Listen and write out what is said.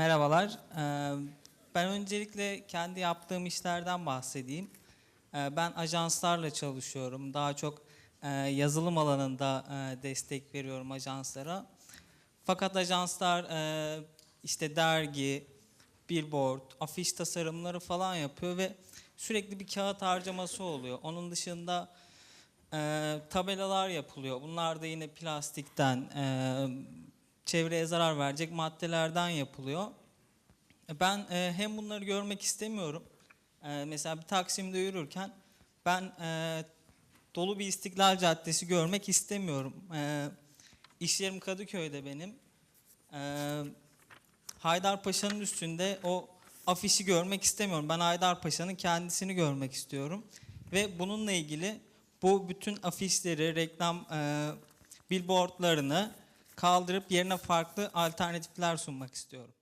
Merhabalar. Ee, Ben öncelikle kendi yaptığım işlerden bahsedeyim. Ee, Ben ajanslarla çalışıyorum. Daha çok e, yazılım alanında e, destek veriyorum ajanslara. Fakat ajanslar e, işte dergi, billboard, afiş tasarımları falan yapıyor ve sürekli bir kağıt harcaması oluyor. Onun dışında tabelalar yapılıyor. Bunlar da yine plastikten, çevreye zarar verecek maddelerden yapılıyor. Ben e, hem bunları görmek istemiyorum. E, mesela bir Taksim'de yürürken ben e, dolu bir İstiklal Caddesi görmek istemiyorum. E, iş yerim Kadıköy'de benim. E, Haydarpaşa'nın üstünde o afişi görmek istemiyorum. Ben Haydarpaşa'nın kendisini görmek istiyorum. Ve bununla ilgili bu bütün afişleri, reklam e, billboardlarını kaldırıp yerine farklı alternatifler sunmak istiyorum.